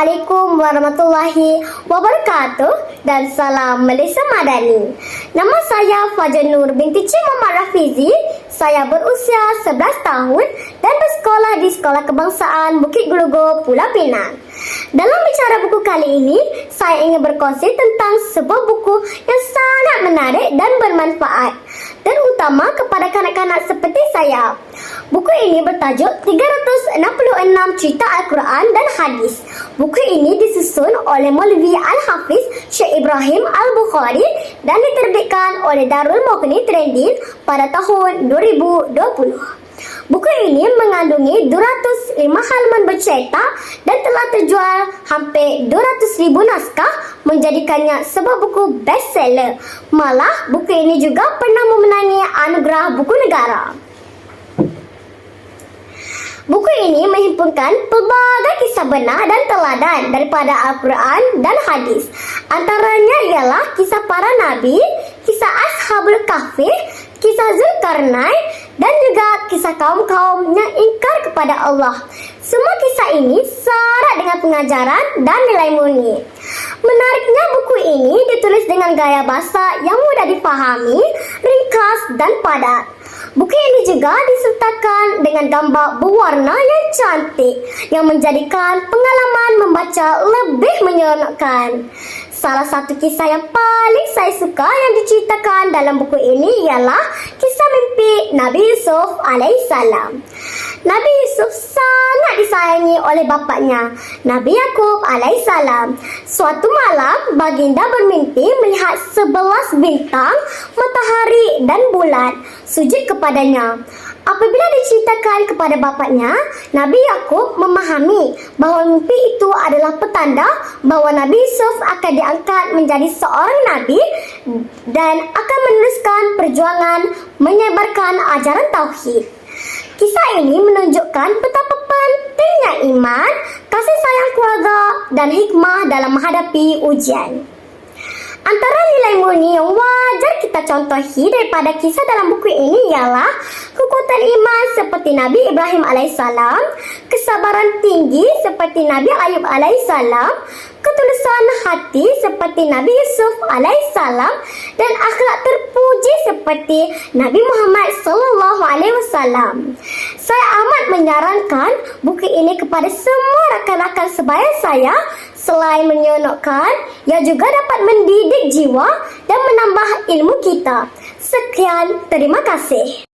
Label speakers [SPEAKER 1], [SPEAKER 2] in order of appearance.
[SPEAKER 1] Assalamualaikum warahmatullahi wabarakatuh dan salam Malaysia Madani. Nama saya Fajar Nur binti Cik Muhammad Rafizi. Saya berusia 11 tahun dan bersekolah di Sekolah Kebangsaan Bukit Gelugur, Pulau Pinang. Dalam bicara buku kali ini, saya ingin berkongsi tentang sebuah buku yang sangat menarik dan bermanfaat terutama kepada kanak-kanak seperti saya. Buku ini bertajuk 366 Cerita Al-Quran dan Hadis. Buku ini disusun oleh Maulvi Al-Hafiz Syekh Ibrahim Al-Bukhari dan diterbitkan oleh Darul Mughni Trendin pada tahun 2020. Buku ini mengandungi 205 halaman bercetak dan telah terjual hampir 200 ribu naskah menjadikannya sebuah buku bestseller. Malah, buku ini juga pernah memenangi anugerah buku negara. Buku ini menghimpunkan pelbagai kisah benar dan teladan daripada Al-Quran dan hadis. Antaranya ialah kisah para nabi, kisah Ashabul Kahfi, kisah Zulkarnain dan juga kisah kaum-kaum yang ingkar kepada Allah. Semua kisah ini syarat dengan pengajaran dan nilai murni. Menariknya buku ini ditulis dengan gaya bahasa yang mudah dipahami, ringkas dan padat. Buku ini juga disertakan dengan gambar berwarna yang cantik yang menjadikan pengalaman membaca lebih menyeronokkan. Salah satu kisah yang paling saya suka yang diceritakan dalam buku ini ialah kisah mimpi Nabi Yusuf alaihissalam. Nabi Yusuf sangat disayangi oleh bapaknya, Nabi Yakub alaihissalam. Suatu malam, baginda bermimpi melihat sebelas bintang, matahari dan bulan sujud kepadanya. Apabila diceritakan kepada bapaknya, Nabi Yakub memahami bahawa mimpi itu adalah petanda bahawa Nabi Yusuf akan diangkat menjadi seorang nabi dan akan meneruskan perjuangan menyebarkan ajaran tauhid. Kisah ini menunjukkan betapa pentingnya iman, kasih sayang keluarga dan hikmah dalam menghadapi ujian. Antara nilai murni yang wajar kita contohi daripada kisah dalam buku ini ialah kekuatan iman seperti Nabi Ibrahim alaihissalam, kesabaran tinggi seperti Nabi Ayub alaihissalam, ketulusan hati seperti Nabi Yusuf alaihissalam dan akhlak terpuji seperti Nabi Muhammad sallallahu alaihi wasallam. Saya amat menyarankan buku ini kepada semua rakan-rakan sebaya saya selain menyeronokkan, ia juga dapat mendidik jiwa dan menambah ilmu kita. Sekian, terima kasih.